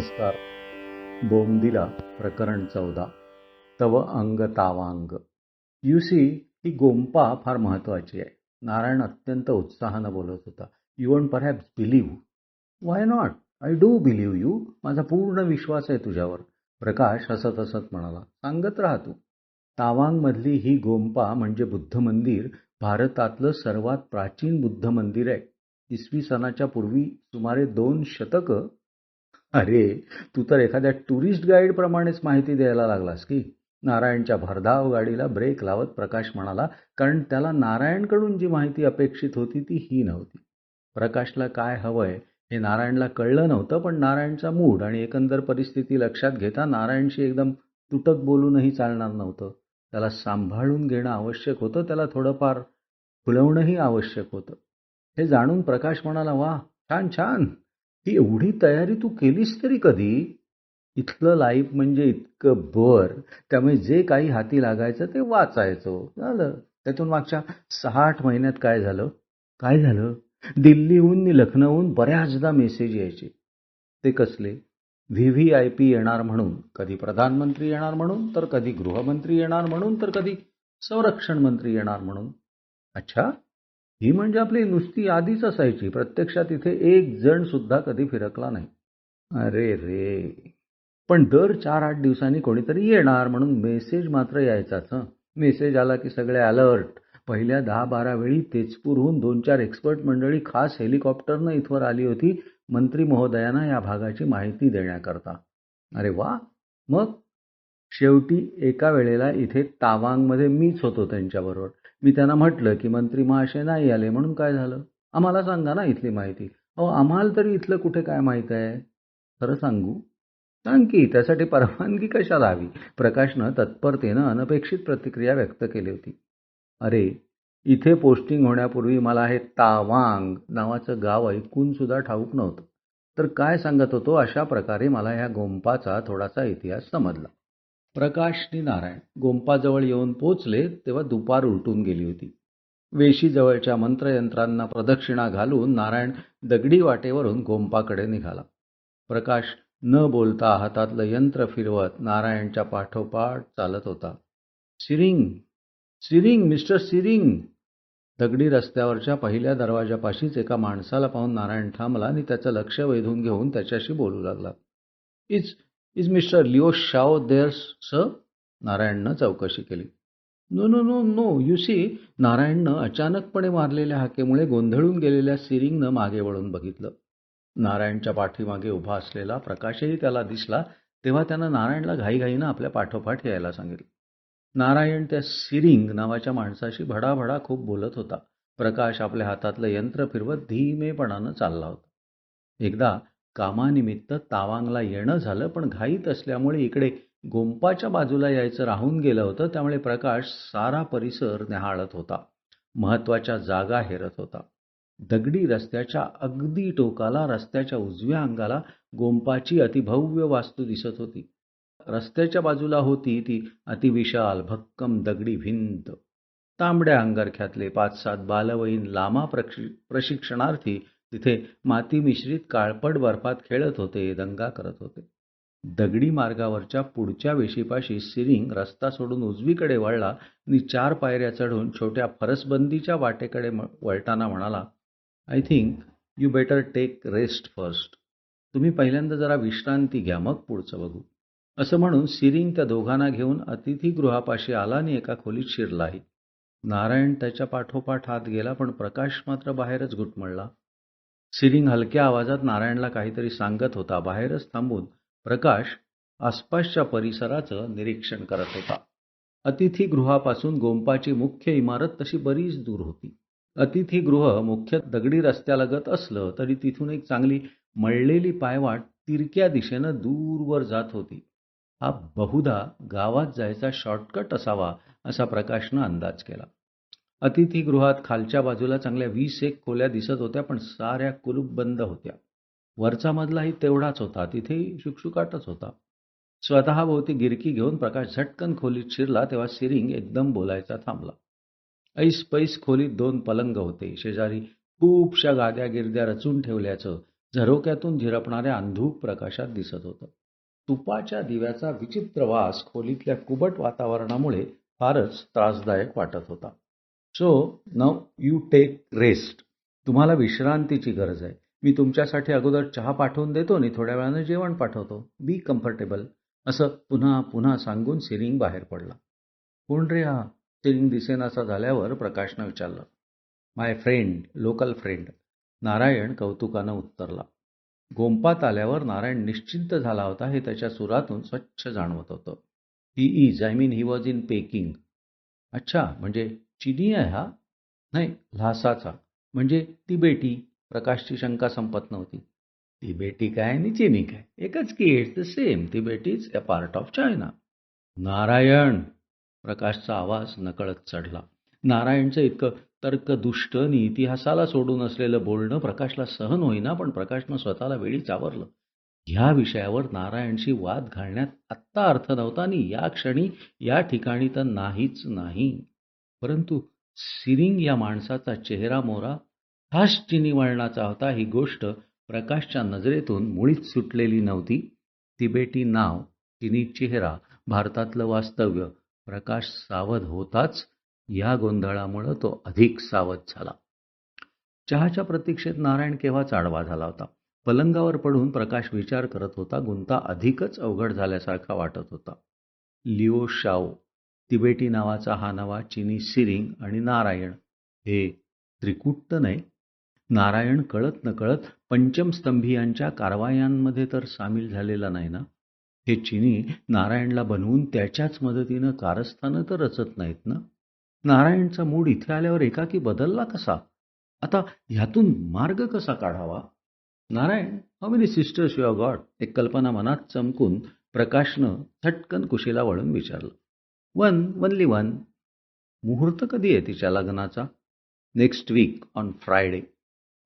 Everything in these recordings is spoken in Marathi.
नमस्कार. बोमदिला प्रकरण चौदा. तव अंग तावांग. यू सी ही गोंपा फार महत्वाची आहे. नारायण अत्यंत उत्साहानं बोलत होता. You want perhaps believe why not I do believe you माझा पूर्ण विश्वास आहे तुझ्यावर. प्रकाश हसत हसत म्हणाला सांगत राहा तू. तावांगमधली ही गोंपा म्हणजे बुद्ध मंदिर भारतातलं सर्वात प्राचीन बुद्ध मंदिर आहे. इसवी सनाच्या पूर्वी सुमारे दोन शतकं अरे तू तर एखाद्या टुरिस्ट गाईड प्रमाणेच माहिती द्यायला लागलास की? नारायणच्या भरधाव गाडीला ब्रेक लावत प्रकाश म्हणाला कारण त्याला नारायणकडून जी माहिती अपेक्षित होती ती ही नव्हती. प्रकाशला काय हवंय हे नारायणला कळलं नव्हतं पण नारायणचा मूड आणि एकंदर परिस्थिती लक्षात घेता नारायणशी एकदम तुटक बोलूनही चालणार नव्हतं. त्याला सांभाळून घेणं आवश्यक होतं त्याला थोडंफार फुलवणंही आवश्यक होतं. हे जाणून प्रकाश म्हणाला वा छान छान. ही एवढी तयारी तू केलीस तरी कधी? इथलं लाईफ म्हणजे इतकं बर त्यामुळे जे काही हाती लागायचं ते वाचायचं. झालं. त्यातून मागच्या सहा आठ महिन्यात काय झालं? काय झालं? दिल्लीहून नि लखनौहून बऱ्याचदा मेसेज यायचे. ते कसले? व्ही व्ही आय पी येणार म्हणून कधी प्रधानमंत्री येणार म्हणून तर कधी गृहमंत्री येणार म्हणून तर कधी संरक्षण मंत्री येणार म्हणून. अच्छा! ही म्हणजे आपली नुसती आधीच असायची. प्रत्यक्षात इथे एक जण सुद्धा कधी फिरकला नाही. अरे रे. पण दर चार आठ दिवसांनी कोणीतरी येणार म्हणून मेसेज मात्र यायचाच हं. मेसेज आला की सगळे अलर्ट. पहिल्या दहा बारा वेळी तेजपूरहून दोन चार एक्सपर्ट मंडळी खास हेलिकॉप्टरनं इथवर आली होती मंत्री महोदयांना या भागाची माहिती देण्याकरता. अरे वा. मग शेवटी एका वेळेला इथे तावांगमध्ये मीच होतो त्यांच्याबरोबर. मी त्यांना म्हटलं की मंत्री महाशय नाही आले म्हणून काय झालं? आम्हाला सांगा ना इथली माहिती. अहो आम्हाला तरी इथलं कुठे काय माहीत आहे? खरं सांगू. सांग की त्यासाठी परवानगी कशाला हवी? प्रकाशनं तत्परतेनं अनपेक्षित प्रतिक्रिया व्यक्त केली होती. अरे इथे पोस्टिंग होण्यापूर्वी मला हे तावांग नावाचं गाव ऐकून सुद्धा ठाऊक नव्हतं. तर काय सांगत होतो अशा प्रकारे मला ह्या गोंपाचा थोडासा इतिहास समजला. प्रकाशनी नारायण गोंपाजवळ येऊन पोचले तेव्हा दुपार उलटून गेली होती. वेशीजवळच्या मंत्रयंत्रांना प्रदक्षिणा घालून नारायण दगडी वाटेवरून गोंपाकडे निघाला. प्रकाश न बोलता हातातलं यंत्र फिरवत नारायणच्या पाठोपाठ चालत होता. सिरिंग सिरिंग मिस्टर सिरिंग! दगडी रस्त्यावरच्या पहिल्या दरवाजापाशीच एका माणसाला पाहून नारायण थांबला आणि त्याचं लक्ष वेधून घेऊन त्याच्याशी बोलू लागला. It's is mister Leo Shao there's स नारायणनं चौकशी केली. No no no no you see नारायणनं अचानकपणे मारलेल्या हाकेमुळे गोंधळून गेलेल्या सिरिंगनं मागे वळून बघितलं. नारायणच्या पाठीमागे उभा असलेला प्रकाशही त्याला दिसला तेव्हा त्यानं नारायणला घाईघाईनं आपल्या पाठोपाठ यायला सांगितलं. नारायण त्या सिरिंग नावाच्या माणसाशी भडाभडा खूप बोलत होता. प्रकाश आपल्या हातातलं यंत्र फिरवत धीमेपणानं चालला होता. एकदा कामानिमित्त तावांगला येणं झालं पण घाईत असल्यामुळे इकडे गोंपाच्या बाजूला यायचं राहून गेलं होतं. त्यामुळे प्रकाश सारा परिसर न्याहाळत होता. महत्त्वाच्या जागा हेरत होता. दगडी रस्त्याच्या अगदी टोकाला रस्त्याच्या उजव्या अंगाला गोंपाची अतिभव्य वास्तू दिसत होती. रस्त्याच्या बाजूला होती ती अतिविशाल भक्कम दगडी भिंत. तांबड्या अंगरख्यातले पाच सात बालवयीन लामा प्रशिक्षणार्थी तिथे माती मिश्रित काळपट बर्फात खेळत होते दंगा करत होते. दगडी मार्गावरच्या पुढच्या वेशीपाशी सिरिंग रस्ता सोडून उजवीकडे वळला आणि चार पायऱ्या चढून छोट्या फरसबंदीच्या वाटेकडे वळताना म्हणाला I think you better take rest first तुम्ही पहिल्यांदा जरा विश्रांती घ्या मग पुढचं बघू. असं म्हणून सिरिंग त्या दोघांना घेऊन अतिथीगृहापाशी आला आणि एका खोलीत शिरलाही. नारायण त्याच्या पाठोपाठ हात गेला पण प्रकाश मात्र बाहेरच घुटमळला. सिरिंग हलक्या आवाजात नारायणला काहीतरी सांगत होता. बाहेरच थांबून प्रकाश आसपासच्या परिसराचं निरीक्षण करत होता. अतिथीगृहापासून गोंपाची मुख्य इमारत तशी बरीच दूर होती. अतिथीगृह मुख्य दगडी रस्त्यालगत असलं तरी तिथून एक चांगली मळलेली पायवाट तिरक्या दिशेनं दूरवर जात होती. हा बहुधा गावात जायचा शॉर्टकट असावा असा प्रकाशनं अंदाज केला. अतिथीगृहात खालच्या बाजूला चांगल्या वीस एक खोल्या दिसत होत्या पण साऱ्या कुलूप बंद होत्या. वरचा मजलाही तेवढाच होता. तिथेही शुकशुकाटच होता. स्वतःभोवती गिरकी घेऊन प्रकाश झटकन खोलीत शिरला तेव्हा सिरिंग एकदम बोलायचा थांबला. ऐस पैस खोलीत दोन पलंग होते. शेजारी खूपशा गाद्या गिरद्या रचून ठेवल्याचं झरोक्यातून झिरपणाऱ्या अंधूक प्रकाशात दिसत होतं. तुपाच्या दिव्याचा विचित्र वास खोलीतल्या कुबट वातावरणामुळे फारच त्रासदायक वाटत होता. So now you take rest तुम्हाला विश्रांतीची गरज आहे. मी तुमच्यासाठी अगोदर चहा पाठवून देतो आणि थोड्या वेळानं जेवण पाठवतो. बी कम्फर्टेबल असं पुन्हा पुन्हा सांगून सिरिंग बाहेर पडला. कोण रे हा? सिरिंग दिसेनासा झाल्यावर प्रकाशनं विचारलं. My friend local friend Narayan कौतुकानं उत्तरला. गोंपात आल्यावर नारायण निश्चिंत झाला होता. हे त्याच्या सुरातून स्वच्छ जाणवत होतं. He is I mean he was in Peking अच्छा म्हणजे चिनी आहे हा? नाही ल्हासाचा. म्हणजे तिबेटी. प्रकाशची शंका संपत नव्हती. तिबेटी काय आणि चिनी काय? एकच की इट्स द सेम तिबेटी is a part of China Narayan! प्रकाशचा आवाज नकळत चढला. नारायणचं इतकं तर्कदुष्ट आणि इतिहासाला सोडून असलेलं बोलणं प्रकाशला सहन होईना पण प्रकाशनं स्वतःला वेळी चावरलं. ह्या विषयावर नारायणशी वाद घालण्यात आत्ता अर्थ नव्हता आणि या क्षणी या ठिकाणी तर नाहीच नाही. परंतु सिरिंग या माणसाचा चेहरा मोरा खास चिनी वळणाचा होता ही गोष्ट प्रकाशच्या नजरेतून मुळीच सुटलेली नव्हती. तिबेटी नाव चिनी चेहरा भारतातलं वास्तव्य प्रकाश सावध होताच या गोंधळामुळं तो अधिक सावध झाला. चहाच्या प्रतीक्षेत नारायण केव्हाच आडवा झाला होता? पलंगावर पडून प्रकाश विचार करत होता गुंता अधिकच अवघड झाल्यासारखा वाटत होता. लिओ शाओ तिबेटी नावाचा हा नवा चिनी सिरिंग आणि नारायण. हे त्रिकुट्ट नाही. नारायण कळत नकळत पंचमस्तंभीयांच्या कारवायांमध्ये तर सामील झालेला नाही ना? हे चिनी नारायणला बनवून त्याच्याच मदतीनं कारस्थानं तर रचत नाहीत ना? नारायणचा मूड इथे आल्यावर एकाकी बदलला कसा? आता ह्यातून मार्ग कसा काढावा? Narayan how many sisters your god एक कल्पना मनात चमकून प्रकाशनं झटकन कुशीला वळून विचारलं. वन वनली वन मुहूर्त कधी आहे तिच्या लग्नाचा? नेक्स्ट वीक ऑन फ्रायडे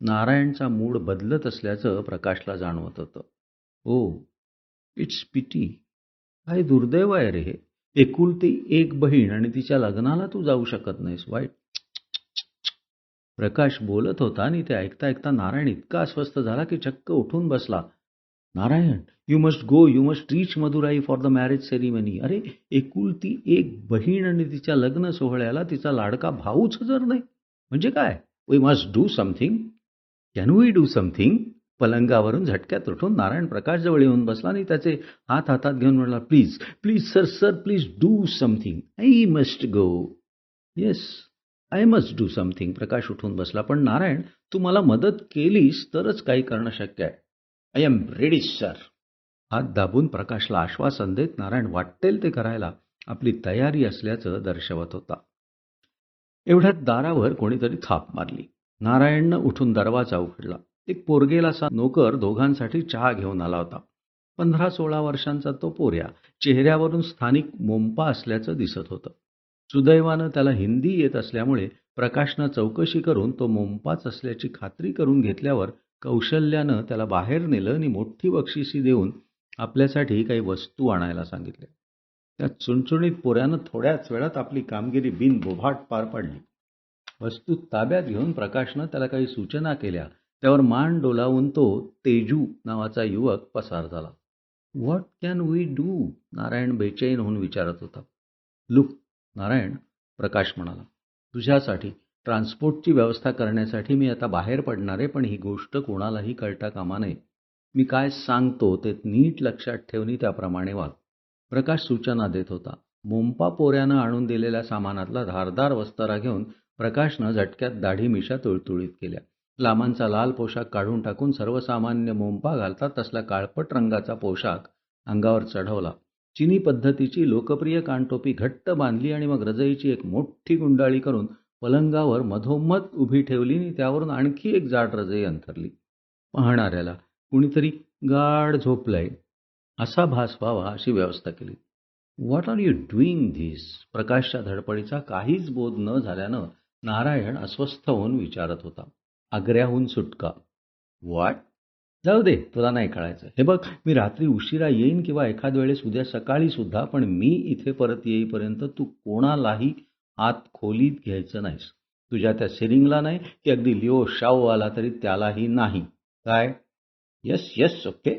नारायणचा मूड बदलत असल्याचं प्रकाशला जाणवत होतं. ओ इट्स पिटी काय दुर्दैव आहे रे हे? एकुलती एक बहीण आणि तिच्या लग्नाला तू जाऊ शकत नाहीस वाईट. प्रकाश बोलत होता आणि ते ऐकता ऐकता नारायण इतका अस्वस्थ झाला की चक्क उठून बसला. Narayan you must go you must reach Madurai for the marriage ceremony अरे एकुलती एक बहीण आणि तिच्या लग्न सोहळ्याला तिचा लाडका भाऊच हजर नाही म्हणजे काय? We must do something can we do something पलंगावरून झटक्यात उठून नारायण प्रकाशजवळ येऊन बसला आणि त्याचे हात हातात घेऊन म्हणाला please please sir sir please do something I must go yes I must do something Prakash उठून बसला पण नारायण तू मला मदत केलीस तरच काही करणं शक्य आहे. आय एम रेडी सर हात दाबून प्रकाशला आश्वासन देत नारायण वाटेल ते करायला आपली तयारी असल्याचं दर्शवत होता. एवढ्यात दारावर कोणीतरी थाप मारली. नारायणनं उठून दरवाजा उघडला. एक पोरगेलासा नोकर दोघांसाठी चहा घेऊन आला होता. पंधरा सोळा वर्षांचा तो पोऱ्या चेहऱ्यावरून स्थानिक मोंपा असल्याचं दिसत होतं. सुदैवानं त्याला हिंदी येत असल्यामुळे प्रकाशनं चौकशी करून तो मोंपाच असल्याची खात्री करून घेतल्यावर कौशल्यानं त्याला बाहेर नेलं आणि मोठी बक्षिसी देऊन आपल्यासाठी काही वस्तू आणायला सांगितल्या त्या चुणचुणीत पोऱ्यानं थोड्याच वेळात आपली कामगिरी बिनबोभाट पार पाडली. वस्तू ताब्यात घेऊन प्रकाशनं त्याला काही सूचना केल्या. त्यावर मान डोलावून तो तेजू नावाचा युवक पसार झाला. What can we do Narayan बेचैन होऊन विचारत होता. लुक नारायण प्रकाश म्हणाला. तुझ्यासाठी ट्रान्सपोर्टची व्यवस्था करण्यासाठी मी आता बाहेर पडणार आहे पण ही गोष्ट कोणालाही कळता कामा नये. मी काय सांगतो ते नीट लक्षात ठेवणी त्याप्रमाणे वाग. प्रकाश सूचना देत होता. मोंपा पोऱ्यानं आणून दिलेल्या सामानातला धारदार वस्तारा घेऊन प्रकाशनं झटक्यात दाढी मिशा तुळतुळीत केल्या. लामांचा लाल पोशाख काढून टाकून सर्वसामान्य मोंपा घालतात तसला काळपट रंगाचा पोशाख अंगावर चढवला. चिनी पद्धतीची लोकप्रिय कानटोपी घट्ट बांधली आणि मग रजईची एक मोठी गुंडाळी करून पलंगावर मधोमध उभी ठेवली आणि त्यावरून आणखी एक जाड रजई अंथरली. पाहणाऱ्याला कुणीतरी गाढ झोपलंय. असा भास व्हावा अशी व्यवस्था केली. What are you doing this प्रकाशच्या धडपडीचा काहीच बोध न झाल्यानं नारायण अस्वस्थ होऊन विचारत होता. आग्र्याहून सुटका. व्हॉट जाऊ दे तुला नाही कळायचं. हे बघ मी रात्री उशिरा येईन किंवा एखाद वेळेस उद्या सकाळी सुद्धा पण मी इथे परत येईपर्यंत तू कोणालाही आत खोलीत घ्यायचं नाहीस. तुझ्या त्या सिरिंगला नाही की अगदी लिओ शाओ आला तरी त्यालाही नाही. काय? Yes yes okay.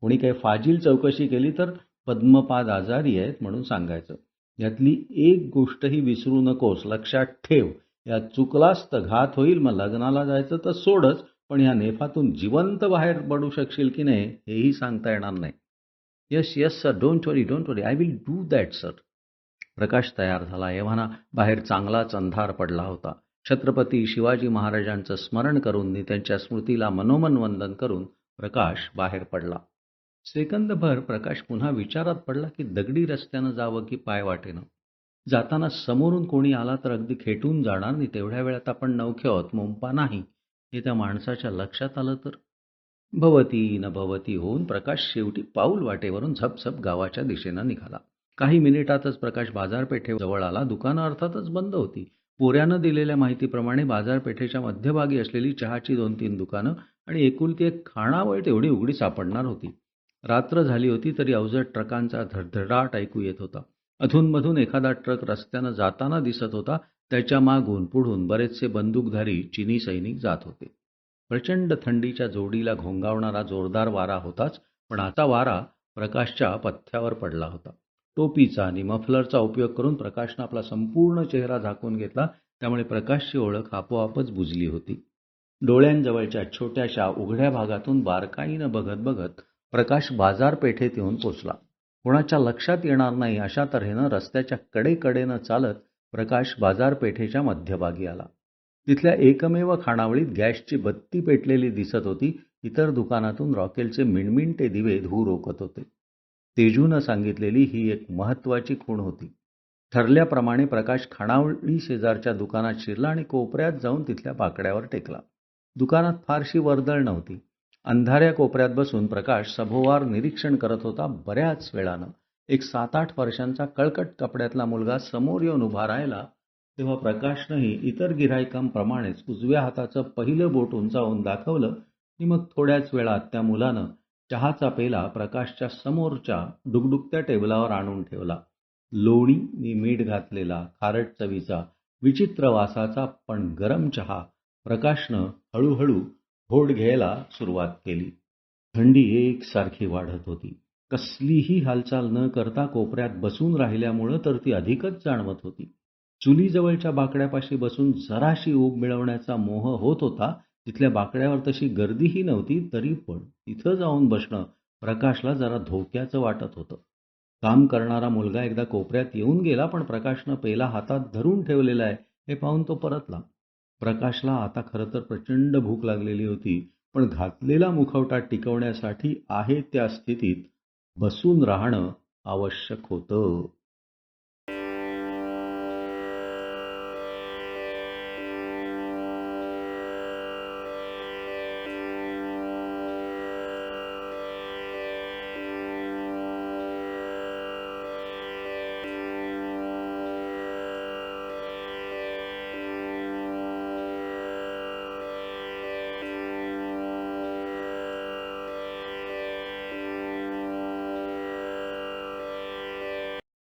कोणी काही फाजील चौकशी केली तर पद्मपाद आजारी आहेत म्हणून सांगायचं. यातली एक गोष्टही विसरू नकोस. लक्षात ठेव. या चुकलास तर घात होईल. मग लग्नाला जायचं तर सोडच पण या नेफातून जिवंत बाहेर पडू शकशील की नाही हेही सांगता येणार नाही. Yes yes sir. Don't worry don't worry. I will do that sir. Prakash तयार झाला. एव्हाना बाहेर चांगलाच अंधार पडला होता. छत्रपती शिवाजी महाराजांचं स्मरण करून त्यांच्या स्मृतीला मनोमन वंदन करून प्रकाश बाहेर पडला. सेकंदभर प्रकाश पुन्हा विचारात पडला की दगडी रस्त्यानं जावं की पाय वाटेनं जाताना समोरून कोणी आला तर अगदी खेटून जाणार नाही तेवढ्या वेळात आपण नवखे आहोत मुंपा नाही हे त्या माणसाच्या लक्षात आलं तर? भवती न भवती होऊन प्रकाश शेवटी पाऊल वाटेवरून झपझप गावाच्या दिशेनं निघाला. काही मिनिटातच प्रकाश बाजारपेठेजवळ आला. दुकानं अर्थातच बंद होती. पोऱ्यानं दिलेल्या माहितीप्रमाणे बाजारपेठेच्या मध्यभागी असलेली चहाची दोन तीन दुकानं आणि एकुलती एक खाणावळ तेवढी उघडी सापडणार होती. रात्र झाली होती तरी अवजड ट्रकांचा धडधडाट ऐकू येत होता. अधूनमधून एखादा ट्रक रस्त्यानं जाताना दिसत होता. त्याच्या मागून पुढून बरेचसे बंदूकधारी चिनी सैनिक जात होते. प्रचंड थंडीच्या जोडीला घोंगावणारा जोरदार वारा होताच पण आता वारा प्रकाशच्या पथ्यावर पडला होता. टोपीचा आणि मफलरचा उपयोग करून प्रकाशनं आपला संपूर्ण चेहरा झाकून घेतला. त्यामुळे प्रकाशची ओळख आपोआपच बुजली होती. डोळ्यांजवळच्या छोट्याशा उघड्या भागातून बारकाईनं बघत बघत प्रकाश बाजारपेठेत येऊन पोचला. कोणाच्या लक्षात येणार नाही अशा तऱ्हेनं रस्त्याच्या कडेकडेनं चालत प्रकाश बाजारपेठेच्या मध्यभागी आला. तिथल्या एकमेव खाणावळीत गॅसची बत्ती पेटलेली दिसत होती. इतर दुकानातून रॉकेलचे मिणमिणते दिवे धूर रोखत होते. तेजूनं सांगितलेली ही एक महत्वाची खूण होती. ठरल्याप्रमाणे प्रकाश खाणावळी शेजारच्या दुकानात शिरला आणि कोपऱ्यात जाऊन तिथल्या बाकड्यावर टेकला. दुकानात फारशी वर्दळ नव्हती. अंधाऱ्या कोपऱ्यात बसून प्रकाश सभोवार निरीक्षण करत होता बऱ्याच वेळानं. एक सात आठ वर्षांचा कळकट कपड्यातला मुलगा समोर येऊन उभा राहिला तेव्हा प्रकाशनंही इतर गिऱ्हाईकांप्रमाणेच उजव्या हाताचं पहिलं बोट उंचावून दाखवलं आणि मग थोड्याच वेळात त्या मुलानं चहाचा पेला प्रकाशच्या समोरच्या डुगडुगत्या टेबलावर आणून ठेवला. लोणी मी मीठ घातलेला खारट चवीचा विचित्र वासाचा पण गरम चहा प्रकाशनं हळूहळू घोड घ्यायला सुरुवात केली. थंडी एकसारखी वाढत होती. कसलीही हालचाल न करता कोपऱ्यात बसून राहिल्यामुळं तर ती अधिकच जाणवत होती. चुलीजवळच्या बाकड्यापाशी बसून जराशी ऊब मिळवण्याचा मोह होत होता तिथल्या बाकड्यावर तशी गर्दीही नव्हती तरी पण तिथं जाऊन बसणं प्रकाशला जरा धोक्याचं वाटत होतं. काम करणारा मुलगा एकदा कोपऱ्यात येऊन गेला पण प्रकाशनं पेला हातात धरून ठेवलेला आहे हे पाहून तो परतला. प्रकाशला आता खरं तर प्रचंड भूक लागलेली होती पण घातलेला मुखवटा टिकवण्यासाठी आहे त्या स्थितीत बसून राहणं आवश्यक होतं.